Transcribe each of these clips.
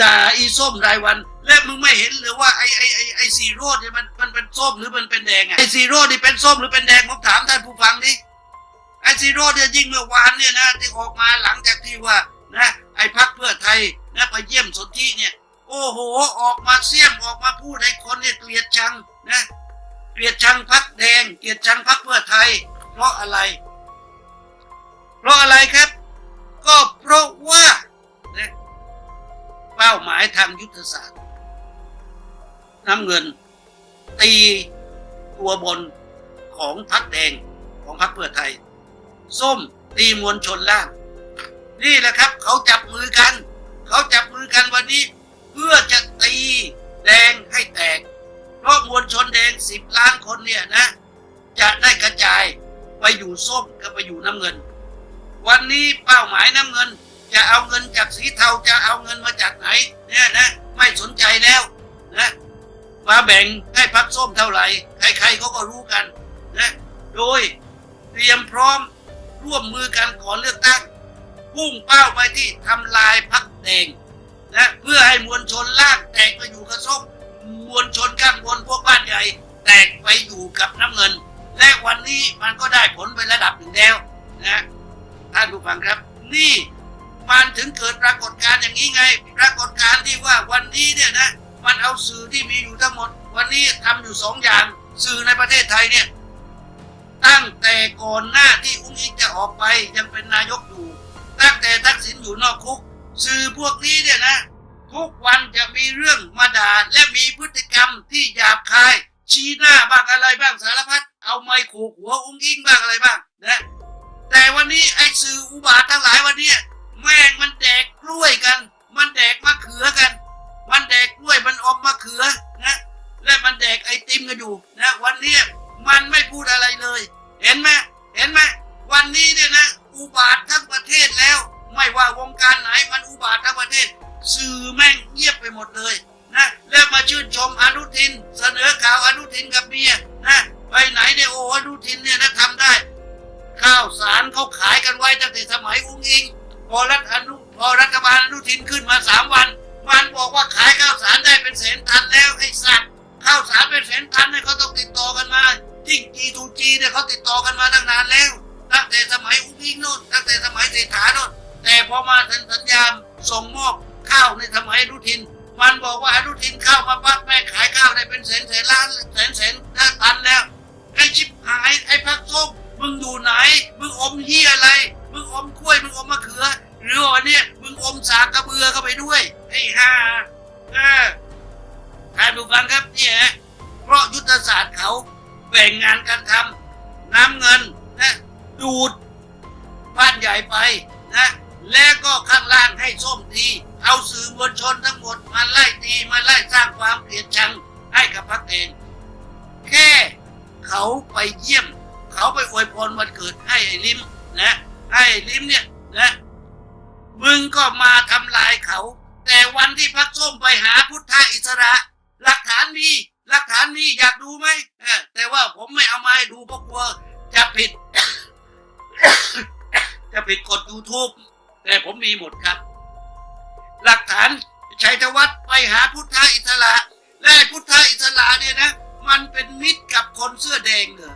ด่าอีส้มรายวัน และมึงไม่เห็นหรือว่าไอไอไอไอซีโร่เนี่ยมันมันเป็นส้มหรือมันเป็นแดงอะไอซีโร่นี่เป็นส้มหรือเป็นแดงผมถามท่านผู้ฟังดิไอซีโร่เนี่ยยิ่งเมื่อวานเนี่ยนะที่ออกมาหลังจากที่ว่านะไอพักเพื่อไทยนะไปเยี่ยมสนธิเนี่ยโอ้โห ออกมาเสี่ยมออกมาพูดให้คนเนี่ยเกลียดชังนะเกลียดชังพักแดง เกลียดชังพักเพื่อไทย เพราะอะไร เพราะอะไรครับ ก็เพราะว่า เป้าหมายทางยุทธศาสตร์ น้ำเงิน ตีตัวบนของพักแดงของพักเพื่อไทย ส้มตีมวลชนล่าง นี่แหละครับ เขาจับมือกัน เขาจับมือกันวันนี้ เพื่อจะตีแดงให้แตก เพราะมวลชนแดงสิบล้านคนเนี่ยนะ จะได้กระจายไปอยู่ส้มกับไปอยู่น้ำเงิน วันนี้เป้าหมายน้ำเงิน จะเอาเงินจากสีเทาจะเอาเงินมาจากไหน เนี่ยนะ ไม่สนใจแล้วนะมาแบ่งให้พักส้มเท่าไหร่ ใครๆเขาก็รู้กันนะโดยเตรียมพร้อมร่วมมือกันก่อนเลือกตั้งพุ่งเป้าไปที่ทำลายพักแดงนะเพื่อให้มวลชนลางแตกไปอยู่กับส้มมวลชนข้างบนพวกบ้านใหญ่ แตกไปอยู่กับน้ำเงิน และวันนี้มันก็ได้ผลไประดับหนึ่งแล้วนะท่านผู้ฟังครับนี่ มันถึงเกิดปรากฏการณ์อย่างนี้ไง ปรากฏการณ์ที่ว่าวันนี้เนี่ยนะมันเอาสื่อที่มีอยู่ทั้งหมด วันนี้ทำอยู่สองอย่างสื่อในประเทศไทยเนี่ยตั้งแต่ก่อนหน้าที่อุ้งอิงจะออกไปยังเป็นนายกอยู่ ตั้งแต่ทักษิณอยู่นอกคุก สื่อพวกนี้เนี่ยนะ ทุกวันจะมีเรื่องมาด่าและมีพฤติกรรมที่หยาบคาย ชี้หน้าบ้างอะไรบ้างสารพัดเอาไม้โขกหัวอุ้งอิงบ้างอะไรบ้างนะแต่วันนี้ไอ้สื่ออุบาททั้งหลายวันนี้ แม่งมันแดกกล้วยกัน มันแดกมะเขือกัน มันแดกกล้วยมันอมมะเขือนะและมันแดกไอติมกันอยู่นะวันนี้มันไม่พูดอะไรเลย เห็นไหมเห็นไหมวันนี้เนี่ยนะอุบาททั้งประเทศแล้ว ไม่ว่าวงการไหนมันอุบาททั้งประเทศ สื่อแม่งเงียบไปหมดเลยนะแล้วมาชื่นชมอนุทิน เสนอข่าวอนุทินกับเมียนะไปไหนเนี่ยโอ้อนุทินเนี่ยนะทำได้ ข้าวสารเขาขายกันไว้ตั้งแต่สมัยอุ้งอิง พอรัฐอนุพอรัฐบาลอนุทินขึ้นมาสามวัน มันบอกว่าขายข้าวสารได้เป็นแสนตันแล้วไอ้สัตว์ข้าวสารเป็นแสนตันเนี่ยเขาต้องติดต่อกันมาจิ้งจีทูจีเนี่ยเขาติดต่อกันมาตั้งนานแล้วตั้งแต่สมัยอุ้งอิงโน่นตั้งแต่สมัยเศรษฐาโน่นแต่พอมาเซ็นสัญญาส่งมอบข้าวในสมัยอนุทิน มันบอกว่าอนุทินเข้ามาปั๊บแม่ขายข้าวได้เป็นแสนแสนล้านแสนแสนถ้าตันแล้วไอ้ชิบหายไอ้พักส้มมึงอยู่ไหน มึงอมเหี้ยอะไร มึงอมกล้วยมึงอมมะเขือ หรือว่าเนี่ยมึงอมสากกระเบือเข้าไปด้วยไอ้ห่าเออท่านผู้ฟังครับเนี่ยเพราะยุทธศาสตร์เขาแบ่งงานการทำน้ำเงินนะดูดบ้านใหญ่ไปนะและก็ข้างล่างให้ส้มทีเอาสื่อมวลชนทั้งหมดมาไล่ตีมาไล่สร้างความเกลียดชังให้กับพรรคเอง แค่เขาไปเยี่ยม เขาไปอวยพรวันเกิดให้ไอ้ลิมนะ ไอ้ลิมเนี่ยนะมึงก็มาทำลายเขา แต่วันที่พักส้มไปหาพุทธอิสระ หลักฐานมีหลักฐานมีอยากดูไหมแต่ว่าผมไม่เอามาให้ดูเพราะกลัวจะผิด จะผิดกฎ YouTube แต่ผมมีหมดครับ หลักฐานชัยธวัฒน์ไปหาพุทธอิสระ และพุทธอิสระเนี่ยนะ มันเป็นมิตรกับคนเสื้อแดงเหรอ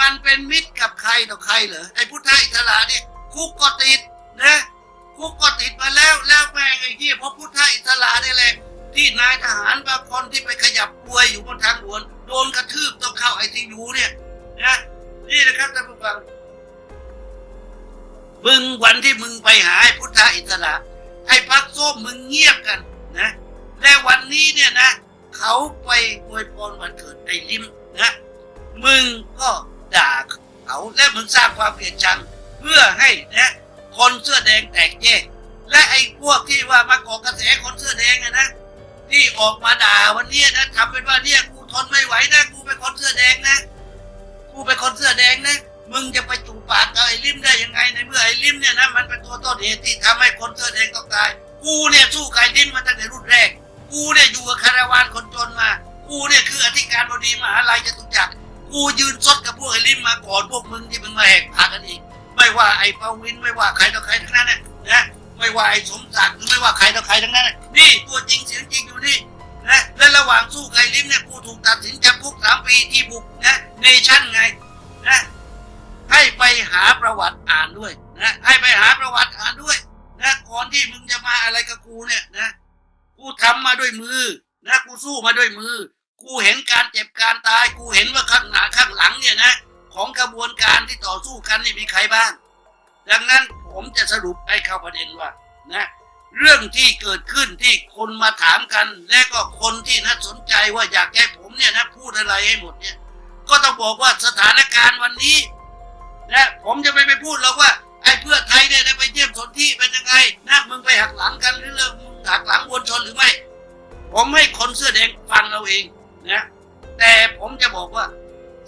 มันเป็นมิตรกับใครต่อใครเหรอไอ้พุทธอิสระเนี่ย กก็ติดนะคุกก็ติดมาแล้วแล้วแม่งไอ้ที่เพราะพุทธอิสระนี่แหละ ที่นายทหารบางคนที่ไปขยับป่วยอยู่บนทางด่วนโดนกระทืบต้องเข้าไอซียูเนี่ยนะนี่นะครับท่านผู้ฟังมึงวันที่มึงไปหาไอ้พุทธอิสระ ไอ้พักส้มมึงเงียบกันนะและวันนี้เนี่ยนะ เขาไปอวยพรวันเกิดไอ้ลิมนะมึงก็ด่าเขาและมึงสร้างความเกลียดชัง พื่อให้นะคนเสื้อแดงแตกแยกและไอ้พวกที่ว่ามาก่อกระแสคนเสื้อแดงนะ ที่ออกมาด่าวันนี้นะทำเป็นว่าเนี่ยกูทนไม่ไหวนะกูเป็นคนเสื้อแดงนะกูเป็นคนเสื้อแดงนะมึงจะไปจูปากกับไอ้ลิมได้ยังไงในเมื่อไอ้ลิมเนี่ยนะมันเป็นตัวต้นเหตุที่ทำให้คนเสื้อแดงต้องตาย กูเนี่ยสู้กับไอ้ลิมมาตั้งแต่รุ่นแรก กูเนี่ยอยู่กับคาราวานคนจนมา กูเนี่ยคืออธิการบดีมหาลัยจตุจักรกูยืนซดกับพวกไอ้ลิมมาก่อนพวกมึงที่มึงมาแหกปากกันอีก ไม่ว่าไอ้ปาวินไม่ว่าใครต่อใครทั้งนั้นนี่ยนะไม่ว่าไอ้สมศักดิ์หรือไม่ว่าใครต่อใครทั้งนั้นนี่ตัวจริงเสียงจริงอยู่นี่นะและระหว่างสู้ไก่ลิ้มเนี่ยกูถูกตัดสินจำคุกสามปีที่บุกนะเนชั่นไงนะให้ไปหาประวัติอ่านด้วยนะให้ไปหาประวัติอ่านด้วยนะก่อนที่มึงจะมาอะไรกับกูเนี่ยนะกูทำมาด้วยมือนะกูสู้มาด้วยมือ กูเห็นการเจ็บการตาย กูเห็นว่าข้างหน้าข้างหลังเนี่ยนะ ของกระบวนการที่ต่อสู้กันนี่มีใครบ้าง ดังนั้นผมจะสรุปให้เข้าประเด็นว่านะเรื่องที่เกิดขึ้นที่คนมาถามกัน และก็คนที่น่าสนใจว่าอยากให้ผมเนี่ยนะพูดอะไรให้หมดเนี่ย ก็ต้องบอกว่าสถานการณ์วันนี้นะผมจะไม่ไปพูดหรอกว่าไอ้เพื่อไทยเนี่ยได้ไปเยี่ยมสนที่เป็นยังไงนะมึงไปหักหลังกันหรือเรื่องมึงหักหลังวนชนหรือไม่ ผมให้คนเสื้อแดงฟังเอาเองนะแต่ผมจะบอกว่า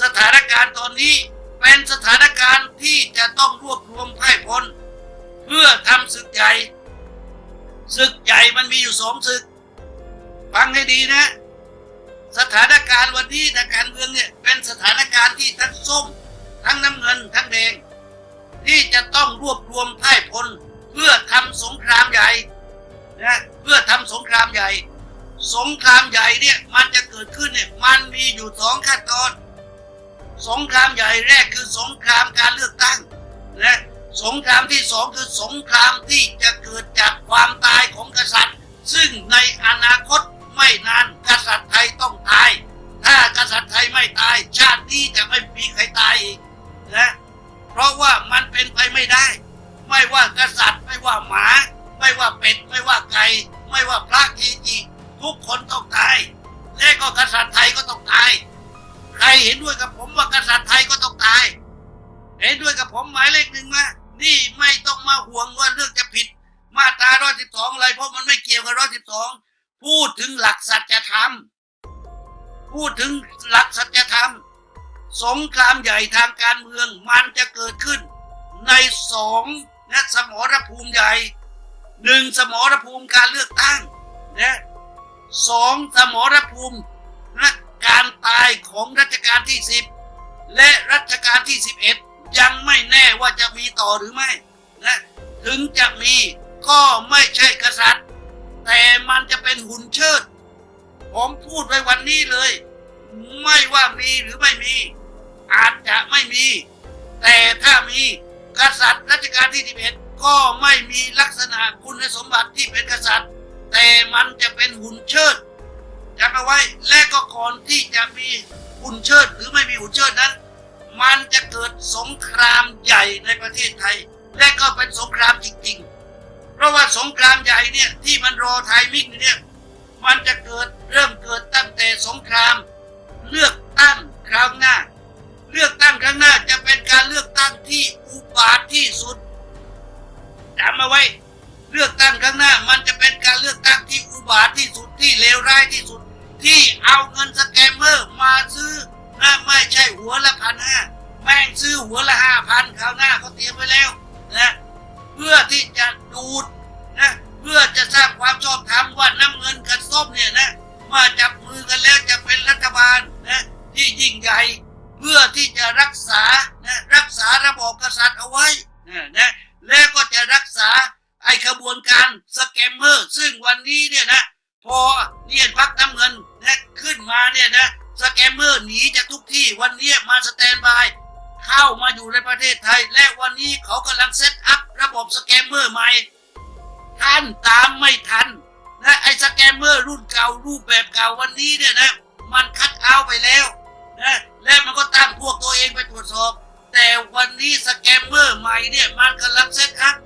สถานการณ์ตอนนี้เป็นสถานการณ์ที่จะต้องรวบรวมไพ่พล เพื่อทำศึกใหญ่ศึกใหญ่มันมีอยู่สองศึก ฟังให้ดีนะ สถานการณ์วันนี้ทางการเมืองเนี่ยเป็นสถานการณ์ที่ทั้งส้ม ทั้งน้ำเงินทั้งแดงที่จะต้องรวบรวมไพ่พล เพื่อทำสงครามใหญ่นะเพื่อทำสงครามใหญ่ สงครามใหญ่เนี่ยมันจะเกิดขึ้นเนี่ยมันมีอยู่สองขั้นตอน สงครามใหญ่แรกคือสงครามการเลือกตั้งนะสงครามที่สองคือสงครามที่จะเกิดจากความตายของกษัตริย์ ซึ่งในอนาคตไม่นานกษัตริย์ไทยต้องตาย ถ้ากษัตริย์ไทยไม่ตาย ชาตินี้จะไม่มีใครตายอีกนะเพราะว่ามันเป็นไปไม่ได้ ไม่ว่ากษัตริย์ไม่ว่าหมา ไม่ว่าเป็ดไม่ว่าไก่ไม่ว่าพระเกจิทุกคนต้องตาย และก็กษัตริย์ไทยก็ต้องตาย เห็นด้วยกับผมว่ากษัตริย์ไทยก็ต้องตาย เห็นด้วยกับผมหมายเลขหนึ่งมานี่ไม่ต้องมาห่วงว่าเรื่องจะผิด มาตราร้อยสิบสองอะไร เพราะมันไม่เกี่ยวกับร้อยสิบสองพูดถึงหลักสัจธรรม พูดถึงหลักสัจธรรม สงครามใหญ่ทางการเมืองมันจะเกิดขึ้น ในสองนะสมรภูมิใหญ่หนึ่งสมรภูมิการเลือกตั้งนะสองสมรภูมินะ การตายของรัชกาลที่สิบและรัชกาลที่สิบเอ็ดยังไม่แน่ว่าจะมีต่อหรือไม่นะถึงจะมีก็ไม่ใช่กษัตริย์ แต่มันจะเป็นหุ่นเชิด ผมพูดไว้วันนี้เลย ไม่ว่ามีหรือไม่มี อาจจะไม่มี แต่ถ้ามีกษัตริย์รัชกาลที่สิบเอ็ดก็ไม่มีลักษณะคุณสมบัติที่เป็นกษัตริย์ แต่มันจะเป็นหุ่นเชิด จำเอาไว้และก็ก่อนที่จะมีหุ่นเชิดหรือไม่มีหุ่นเชิดนั้น มันจะเกิดสงครามใหญ่ในประเทศไทย และก็เป็นสงครามจริงๆ เพราะว่าสงครามใหญ่เนี่ยที่มันรอไทยมิกเนี่ยมันจะเกิดเริ่มเกิดตั้งแต่สงคราม เลือกตั้งคราวหน้า เลือกตั้งครั้งหน้าจะเป็นการเลือกตั้งที่อุบาทที่สุดจำเอาไว้เลือกตั้งครั้งหน้ามันจะเป็นการเลือกตั้งที่อุบาทที่สุดที่เลวร้ายที่สุด ที่เอาเงินสแกมเมอร์มาซื้อไม่ใช่หัวละพันห้าแม่งซื้อหัวละห้าพันคราวหน้าเขาเตรียมไว้แล้วนะเพื่อที่จะดูดนะเพื่อจะสร้างความชอบธรรมว่าน้ำเงินกับส้มเนี่ยนะมาจับมือกันแล้วจะเป็นรัฐบาลนะที่ยิ่งใหญ่เพื่อที่จะรักษานะรักษาระบอบกษัตริย์เอาไว้นะนะแล้วก็จะรักษาไอ้ขบวนการสแกมเมอร์ ซึ่งวันนี้เนี่ยนะ พอเนี่ยพักน้ำเงินนะขึ้นมาเนี่ยนะสแกมเมอร์หนีจากทุกที่วันนี้มาสแตนบายเข้ามาอยู่ในประเทศไทย และวันนี้เขากำลังเซตอัพระบบสแกมเมอร์ใหม่ท่านตามไม่ทันนะไอ้สแกมเมอร์รุ่นเก่ารูปแบบเก่าวันนี้เนี่ยนะมันคัดเอาไปแล้วนะและมันก็ตั้งพวกตัวเองไปตรวจสอบ แต่วันนี้สแกมเมอร์ใหม่เนี่ยมันกำลังเซตอัพ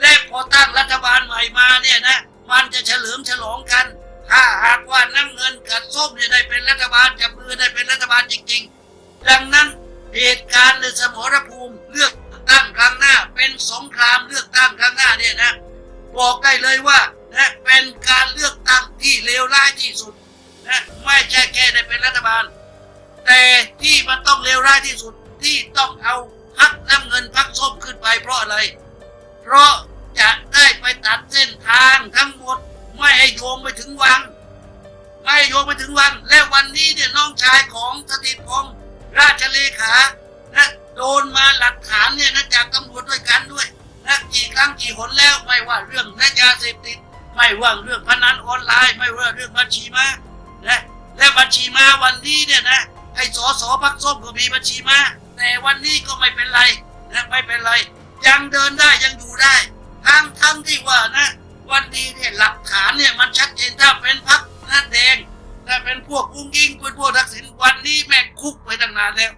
และพอตั้งรัฐบาลใหม่มาเนี่ยนะมันจะเฉลิมฉลองกัน ถ้าหากว่าน้ำเงินกับส้มเนี่ยได้เป็นรัฐบาลจับมือได้เป็นรัฐบาลจริง ๆ ดังนั้นเหตุการณ์ในสมรภูมิเลือกตั้งครั้งหน้า เป็นสงครามเลือกตั้งครั้งหน้าเนี่ยนะบอกได้เลยว่านะเป็นการเลือกตั้งที่เลวร้ายที่สุดนะไม่ใช่แค่ได้เป็นรัฐบาล แต่ที่มันต้องเลวร้ายที่สุดที่ต้องเอาพักน้ำเงินพักส้มขึ้นไปเพราะอะไร เพราะจะได้ไปตัดเส้นทางทั้ง ให้โยงไปถึงวังไม่ให้โยงไปถึงวัง และวันนี้เนี่ยน้องชายของสถิตพงศ์ราชเลขานะโดนมาหลักฐานเนี่ยนะจากตำรวจด้วยกันด้วยนะกี่ครั้งกี่หนแล้วไม่ว่าเรื่องและยาเสพติด ไม่ว่าเรื่องพนันออนไลน์ไม่ว่าเรื่องบัญชีมานะและบัญชีมาวันนี้เนี่ยนะไอ้สอสอพักส้มก็มีบัญชีมาแต่วันนี้ก็ไม่เป็นไรนะไม่เป็นไร ยังเดินได้ยังอยู่ได้ ทั้งทั้งที่ว่านะ วันนี้เนี่ยหลักฐานเนี่ยมันชัดเจนถ้าเป็นพักหน้าแดงถ้าเป็นพวกกุ้งกิ้งเป็นพวกทักษิณวันนี้แม่งคุกไปตั้งนานแล้ว